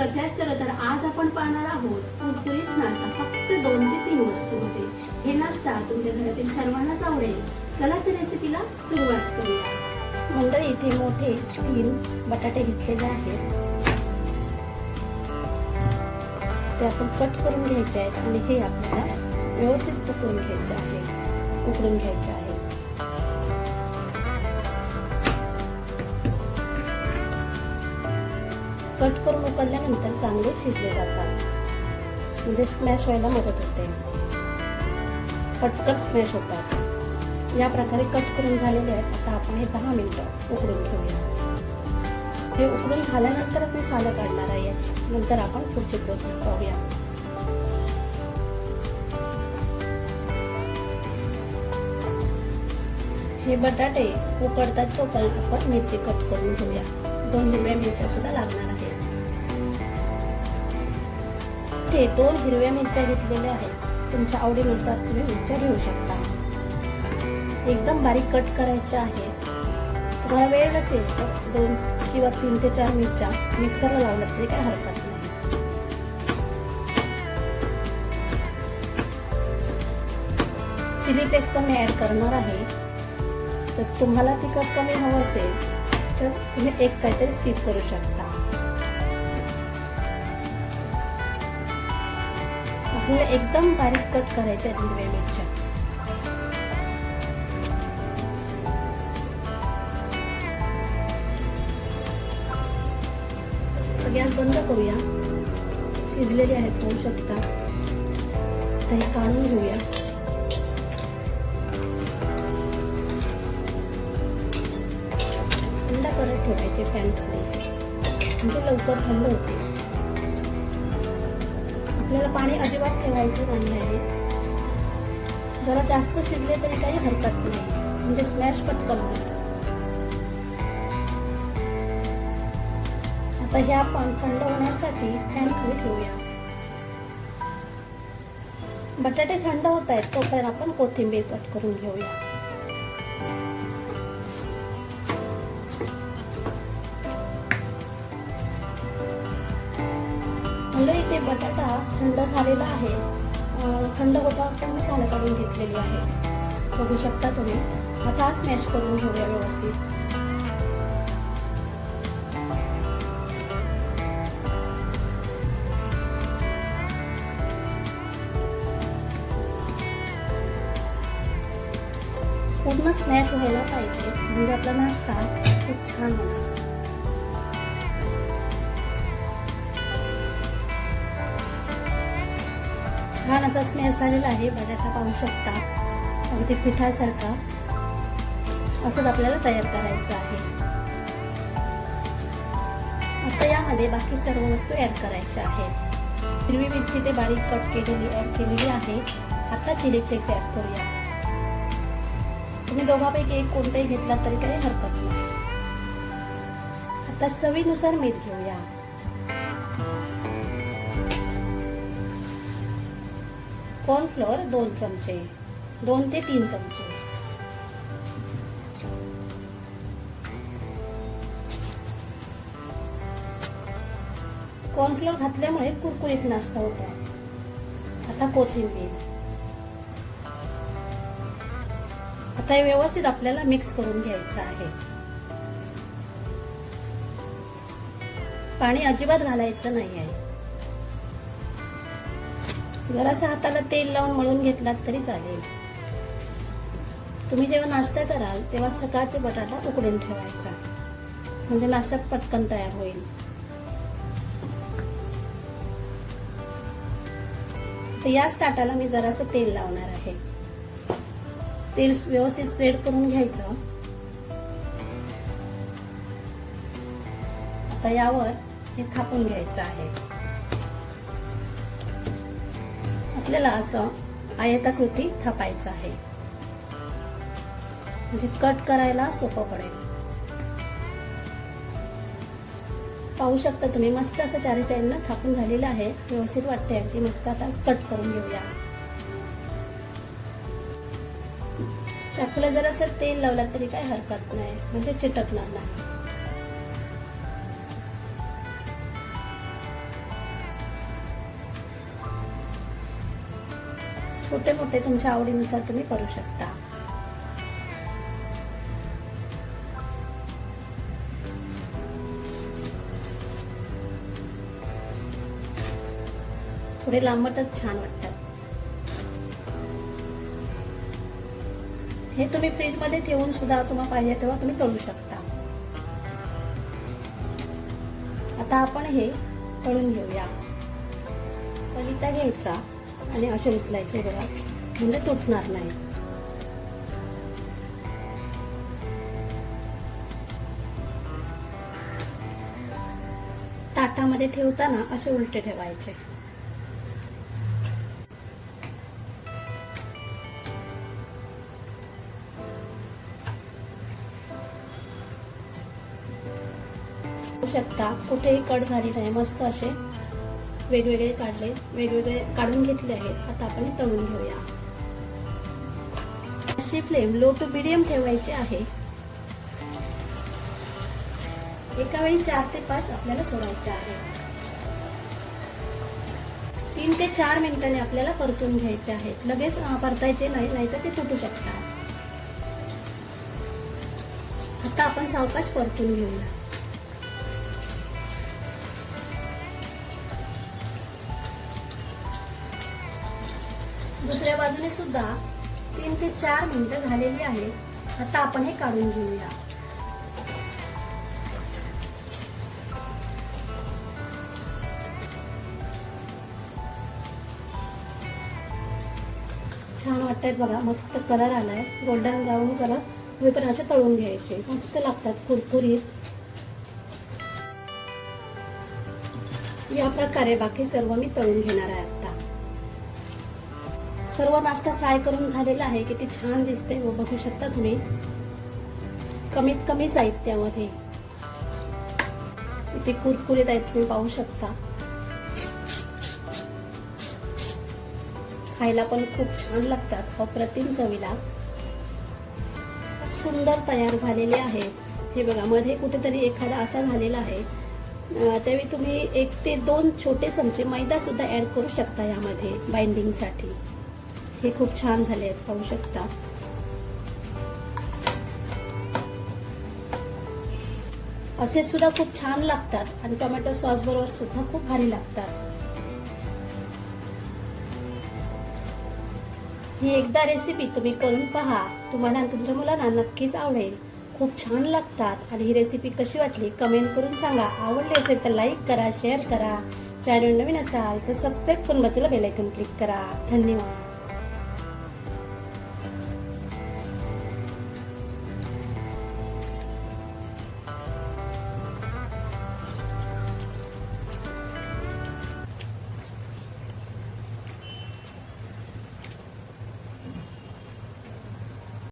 कसे असतं तर आज आपण पाहणार आहोत कुरकुरीत नाश्ता फक्त दोन ते तीन वस्तूमध्ये. हे नाश्ता तुमच्या घरातील सर्वांनाच आवडेल. चला तर रेसिपीला सुरुवात करूया. मंडळ इथे मोठे तीन बटाटे घेतलेले आहेत. ते आपण कट करून घ्यायचे आहेत आणि हे आपल्याला व्यवस्थित पकडून घ्यायचे आहे उकळून घ्यायचे आहे कट करून उकडल्यानंतर चांगले शिजले जातात. म्हणजे स्मॅश व्हायला मदत होते. पटकन स्मॅश होतात. या प्रकारे कट करून झालेले आहेत. आता आपण हे दहा मिनिटं उकडून घेऊया. हे उकडून झाल्यानंतरच मी सालं काढणार आहे. नंतर आपण पुढची प्रोसेस पाहूया. हे बटाटे उकडतात तोपर्यंत आपण मिरची कट करून घेऊया. दोन हिरव्या मिरच्या सुद्धा लागणार आहेत. ते दोन हिरव्या मिरच्या घेतलेल्या आहेत. तुमच्या आवडीनुसार तुम्ही मिरच्या घेऊ शकता. एकदम बारीक कट करायच्या आहेत. तुम्हाला वेळ नसेल तर दोन किंवा तीन ते चार मिरच्या मिक्सरला लावल्या तरी काय हरकत नाही. चिली फ्लेक्स पण मी ॲड करणार आहे. तर तुम्हाला तिखट कमी हवं असेल तर तुम्ही एक काहीतरी स्किप करू शकता. आपल्याला एकदम बारीक कट करायच्या हिरव्या मिरच्या. गॅस बंद करूया. शिजलेली आहेत होऊ शकता तरी काढून घेऊया. थंड करत ठेवायचे फॅन खाली. म्हणजे लवकर थंड होते. आपल्याला पाणी अजिबात ठेवायचं नाही आहे. जरा जास्त शिजले तरी काही हरकत नाही. म्हणजे स्मॅश पटकन होईल. आता हे आपण थंड होण्यासाठी फॅन खाली ठेवूया. बटाटे थंड होत आहेत तोपर्यंत आपण कोथिंबीर कट करून घेऊया. बटाटा थंड झालेला आहे. थंड होता पण मी सालं काढून घेतलेली आहे. बघू शकता तुम्ही. आता स्मॅश करून घेऊया व्यवस्थित. पूर्ण स्मॅश व्हायला पाहिजे. म्हणजे आपला नाश्ता खूप छान होणार. छान असा स्मॅश झालेला आहे. बटाटा पाहू शकता. अगदी पिठासारखा. असंच आपल्याला तयार करायचं आहे. आता यामध्ये बाकी सर्व वस्तू ॲड करायच्या आहेत. हिरवी मिरची ते बारीक कट केलेली ॲड केलेली आहे. आता चिली फ्लेक्स ॲड करूया. तुम्ही दोघांपैकी एक कोणताही घेतला तरी काही हरकत नाही. आता चवीनुसार मीठ घेऊया. कॉर्नफ्लोअर दोन चमचे दोन ते तीन चमचे. कॉर्नफ्लोअर घातल्यामुळे कुरकुरीत नाश्ता होतो. आता कोथिंबीर. आता हे व्यवस्थित आपल्याला मिक्स करून घ्यायचं आहे. पाणी अजिबात घालायचं नाही आहे जरासं हाताला तेल लावून मळून घेतलात तरी चालेल. तुम्ही जेव्हा नाश्ता कराल तेव्हा सकाळचे बटाटा उकडून ठेवायचा. म्हणजे नाश्त्यात पटकन तयार होईल. तर याच ताटाला मी जरासं तेल लावणार आहे. तेल व्यवस्थित स्प्रेड करून घ्यायचं. आता यावर हे थापून घ्यायचं आहे. आपल्याला असं आयताकृती थापायचं आहे. म्हणजे कट करायला सोपं पडेल. पाहू शकता तुम्ही मस्त असं चारी साईडनं थापून झालेलं आहे. व्यवस्थित वाटते अगदी मस्त. आता कट करून घेऊया. चाकूला जरासं तेल लावलं तरी काही हरकत नाही म्हणजे चिटकणार नाही. छोटे मोठे तुमच्या आवडीनुसार तुम्ही करू शकता. थोडे लांबटच छान वाटतात. हे तुम्ही फ्रीजमध्ये ठेवून सुद्धा तुम्हाला पाहिजे तेव्हा तुम्ही तळू शकता. आता आपण हे तळून घेऊया. पलिता घ्यायचा. आणि असे उचलायचे बघा. म्हणजे तुटणार नाही. ताटामध्ये ठेवताना असे उलटे ठेवायचे. शकता. कुठेही कट झाली नाही. मस्त असे वेगवेगळे काढले वेगवेगळे काढून घेतले आहेत. आता आपण तळून घेऊया. अशी फ्लेम लो टू मिडियम ठेवायची आहे. एका वेळी चार ते पाच आपल्याला सोडायचे आहे. तीन ते चार मिनिटांनी आपल्याला परतून घ्यायचे आहेत. लगेच परतायचे नाही नाहीतर ते तुटू शकतात. आता आपण सावकाश परतून घेऊया. दुसऱ्या बाजूने सुद्धा तीन ते चार मिनिटं झालेली आहेत आता आपण हे काढून घेऊया. छान वाटतायत बघा मस्त कलर आलाय. गोल्डन ब्राऊन कलर तुम्ही पण असे तळून घ्यायचे. मस्त लागतात कुरकुरीत. या प्रकारे बाकी सर्व मी तळून घेणार आहे. सर्व नाश्ता फ्राय करून झालेला आहे. किती छान दिसते व हो. बघू शकता तुम्ही. कमीत कमी साहित्यामध्ये. इथे कुरकुरीत आहेत तुम्ही पाहू शकता. खायला पण खूप छान लागतात हो, अप्रतिम चवीला. सुंदर तयार झालेले आहेत. हे बघा मध्ये कुठेतरी एखादा असा झालेला आहे. त्यावेळी तुम्ही एक ते दोन छोटे चमचे मैदा सुद्धा ऍड करू शकता यामध्ये बाइंडिंगसाठी हे खूप छान झाले आहेत पाहू शकता. असे सुद्धा खूप छान लागतात आणि टोमॅटो सॉस बरोबर सुद्धा खूप भारी लागतात. ही एकदा रेसिपी तुम्ही करून पहा तुम्हाला तुमच्या मुलांना नक्कीच आवडेल. खूप छान लागतात आणि ही रेसिपी कशी वाटली कमेंट करून सांगा. आवडली असेल तर लाईक करा शेअर करा. चॅनल नवीन असाल तर सबस्क्राईब करून बाजूला बेलायकन क्लिक करा. धन्यवाद.